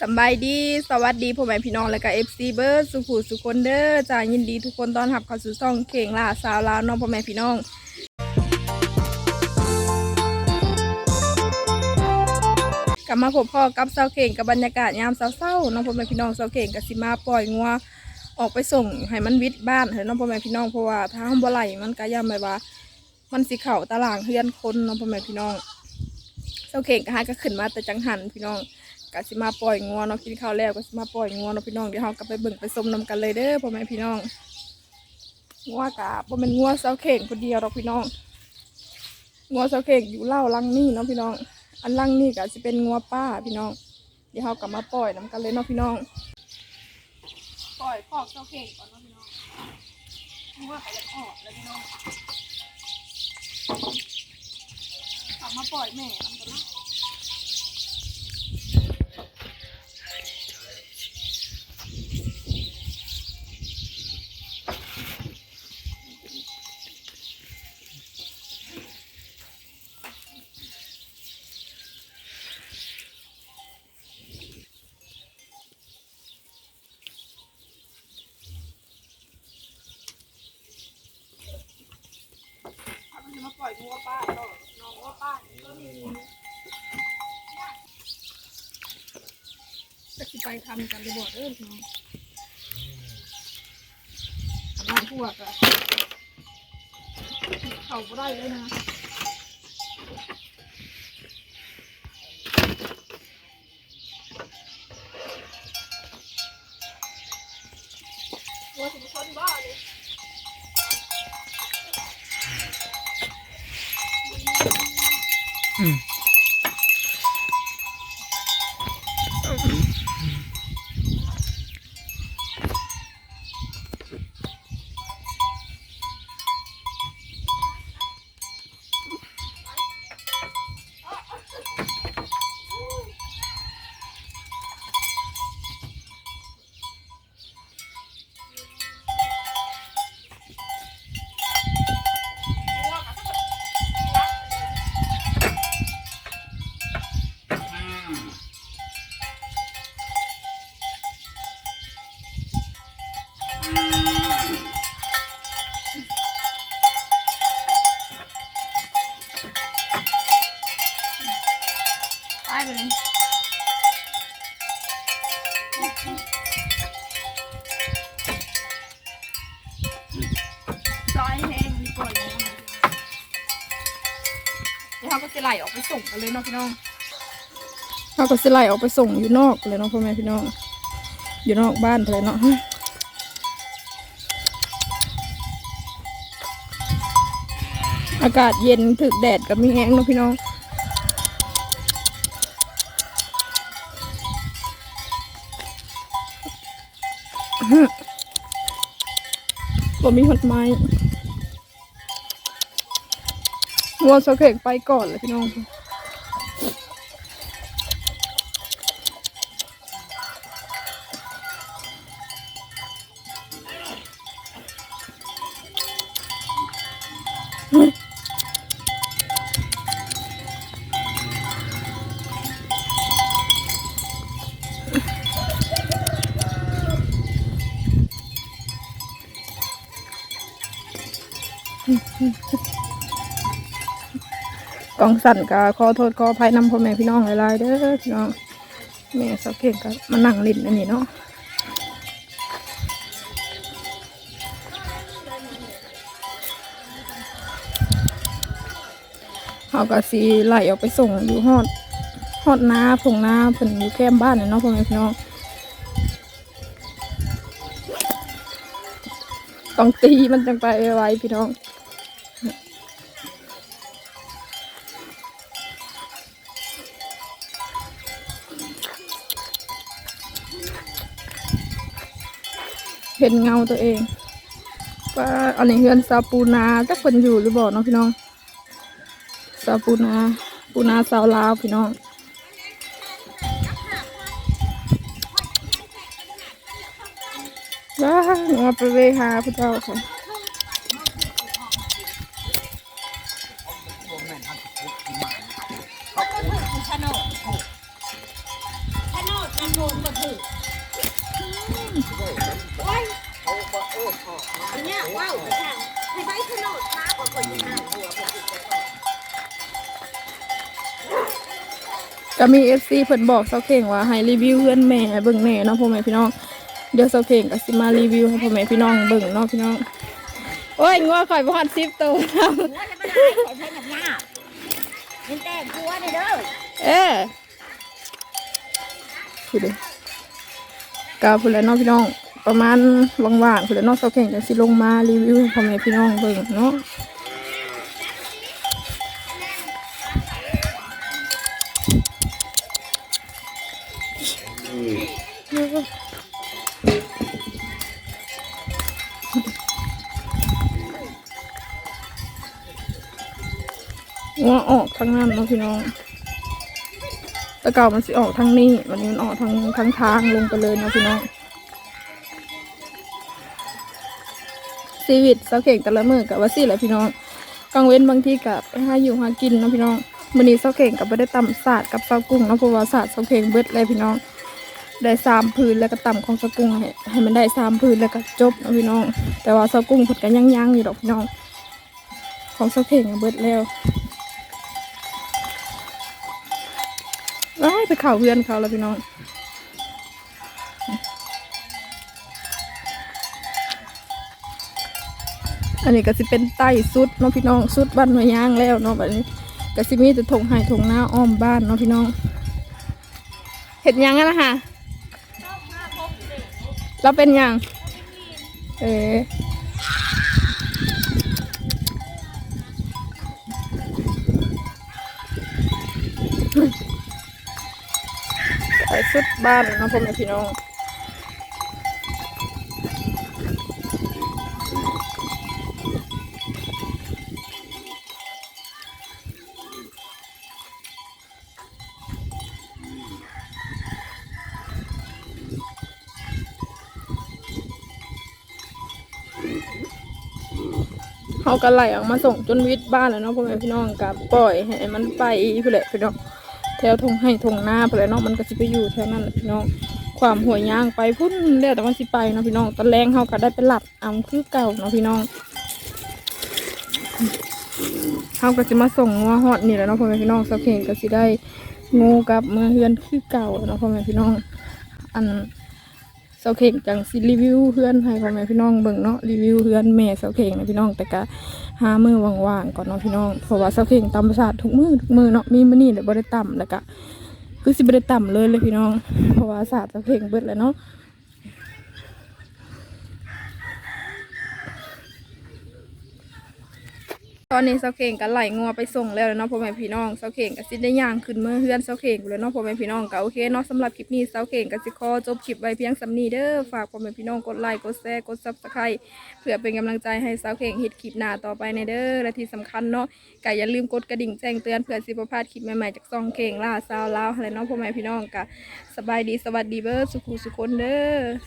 สบายดีสวัสดีพ่อแม่พี่น้องและก็เอฟซีเบิร์ดสุขุสุคนเด้อจ้ายินดีทุกคนต้อนรับเข้าสู่ช่องเข่งล่าสาวลาวน้องพ่อแม่พี่น้องกลับมาพบพ่อกับเสาวเข่งกับบรรยากาศยามเศร้าๆน้องพ่อแม่พี่น้องเสาวเข่งกับสิมาปล่อยงัวออกไปส่งให้มันวิดบ้านเถอะน้องพ่อแม่พี่น้องเพราะว่าทางบ่ไหลมันก็ย่ำไปว่า มันสิเข่าตารางเฮือนคนน้องพ่อแม่พี่น้องเสาวเข่งก็หาก็ขึ้นมาแต่จังหันพี่น้อง ก็สิมาปล่อยงัวเนาะกินข้าวแล้วก็สิมาปล่อยงัวเนาะพี่น้องเดี๋ยวเราก็ไปเบิ่งไปชมนำกันเลยเด้อพ่อแม่พี่น้องงัวกะบ่แม่นงัวเสาเข่งคนเดียวดอกพี่น้องงัวเสาเข่งอยู่เล่าลังนี่เนาะพี่น้อง อันลังนี่ก็สิเป็นงัวป้าพี่น้อง เดี๋ยวเราก็มาปล่อยนำกันเลยเนาะพี่น้องปล่อยคอกเสาเข่งก่อนเนาะพี่น้องงัวก็จะออกแล้วพี่น้องกลับมาปล่อยแม่นำกันเนาะ ถ้ามันจะมาปล่ อยงัวป้าต่อน้องงัวป้าก็มีจะไปทำกันไปบอกเด้อพี่น้องทำงานพวกอะเขาก็ได้เลยนะ ตา ไปเลยซอยแห้งดีกว่าอย่างนี้เดี๋ยวเขาก็จะไหลออกไปส่งกันเลยเนาะพี่น้องเขาก็จะไหลออกไปส่งอยู่นอกเลยเนาะพ่อแม่พี่น้อง อยู่นอกบ้านเลยเนาะอากาศเย็นถึกแดดกับมีแห้งเนาะพี่น้อง บ่มีหดไม้วัวสะเขกไปก่อนเลยพี่น้อง กองสั่นก็ขอโทษขออภัยนำพ่อแม่พี่น้องหลายๆเด้อพี่น้องแม่สาวเก่งก็มานั่งลิ้นอันนี้เนาะเขาก็สีไหลออกไปส่งอยู่ฮอดฮอดนาผงนาเพิ่นอยู่แคมบ้านเนาะพ่อแม่พี่น้องต้องตีมันจังไปไวๆพี่น้อง เห็นเงาตัวเองว่าอันนี้เฮือนซาปูนาจักคนอยู่หรือบอกเนาะพี่น้องซาปูนาปูนาสาวลาวพี่น้องว้ามาไปเวหาพระเจ้าค่ะ โฉนดโฉนด โดนมาถือโอ้ย อันเนี้ยว้าวแข่งให้ไปขนมช้ากว่าคนที่ห้าหัวคนที่ไปก่อนก็มี FC เพิ่นบอกเซาเข่งว่าให้รีวิวเพื่อนแม่ให้เบิ่งแน่เนาะพ่อแม่พี่น้องเดี๋ยวเซาเข่งก็สิมารีวิวให้พ่อแม่พี่น้องเบิ่งเนาะพี่น้องโอ้ยงัวข่อยบ่ฮอด10ตัวแล้วหัวจะไม่ได้ขอใช้หนักหน้าเป็นแต่งตัวนี่เด้อเออพูดเลยกาพูดแล้วเนาะพี่น้อง ประมาณว่างๆพูดแล้วนาะเซาเข่งจังสิลงมารีวิวให้พ่อแม่พี่น้องเบิ่งเนาะว่าออกทางนั้นเนาะพี่น้องต่เก่ามันสิออกทางนี้ วันนี้มันออกทางทางทางลงไปเลยเนาะพี่น้อง ชีวิตเสาเข่งแต่ละมือกับว่าสิแหละพี่น้องกลางเว้นบางทีกับไปหาอยู่หากินเนาะพี่น้องวันนี้เสาเข่งกับไม่ได้ตำศาสตร์กับเสากุ้งเนาะเพราะว่าศาสตร์เสาเข่งเบิดเลยพี่น้อง ได้สามพื้นแล้วก็ต่ำของเสากุ้งให้ให้มันได้สามพื้นแล้วก็จบเนาะพี่น้อง แต่ว่าเสากุ้งเพิ่นยังยังๆอยู่ดอกพี่น้อง ของเสาเข่งเบิดแล้วว้ายไปเข่าเพื่อนเขาแล้วพี่น้อง อันนี้ก็สิเป็นใต้สุดเนาะพี่น้องสุดบ้านมาย่างแล้วเนาะแบบนี้ก็สิมีแต่ทงไห้ทงหน้าอ้อมบ้านเนาะพี่น้อง เห็ดยังอะนะคะเราเป็นยังเออใต้สุดบ้านนาะพ่อแม่พี่น้อง เขาก็ไล่ออกมาส่งจนวิทย์บ้านแล้วเนาะพ่อแม่พี่น้องกับปล่อยให้มันไปเพื่อแหละพี่น้องแถวทงให้ทงหน้าเพื่อแหละเนาะมันก็สิไปอยู่แถวนั้นแหละพี่น้องความหัวยย่างไปพุ่นเดี๋ยวแต่มันสิไปเนาะพี่น้องตอนแรงเขาก็ได้ไปหลับเอาคือเก่าเนาะพี่น้องเขาก็สิมาส่งงัวฮอดนี่แหละเนาะพ่อแม่พี่น้องสักเข่งก็สิได้งูกับเมื่อเฮือนคือเก่าเนาะพ่อแม่พี่น้องอัน เสาเข่งจังสิรีวิวเพื่อนให้พ่อแม่พี่น้องเบิ่งเนาะรีวิวเพื่อนแม่เสาเข่งนะพี่น้องแต่ก็หามือว่างๆก่อนเนาะพี่น้องเพราะว่าเสาเข่งตำประสาททุกมือทุกมือเนาะมีมือนี่เดี๋ยวบริต่ำแล้วก็คือสิบริต่ำเลยเลยพี่น้อง เพราะว่าศาสตร์เสาเข่งเบิดแล้วเนาะ ตอนนี้เสาเข่งก็ไหลงัวไปส่งแล้วเนาะพ่อแม่พี่น้องเสาเข่งก็สิได้ย่างขึ้นเมื่อเฮือนเสาเข่งแล้วเนาะพ่อแม่พี่น้องก็โอเคเนาะสำหรับคลิปนี้เสาเข่งก็สิขอจบคลิปไว้เพียงสำนีเด้อฝากพ่อแม่พี่น้องกดไลค์กดแชร์กดซับสไครต์เพื่อเป็นกำลังใจให้เสาเข่งฮ็ดคลิปหน้าต่อไปในเด้อและที่สำคัญเนาะก็อย่าลืมกดกระดิ่งแจ้งเตือนเพื่อสิบ่พลาดคลิปใหม่ๆจากซองเข่งล่าซาวลาวอะไรเนาะพ่อแม่พี่น้องก็สบายดีสวัสดีเบิร์สุขุสุคนเด้อ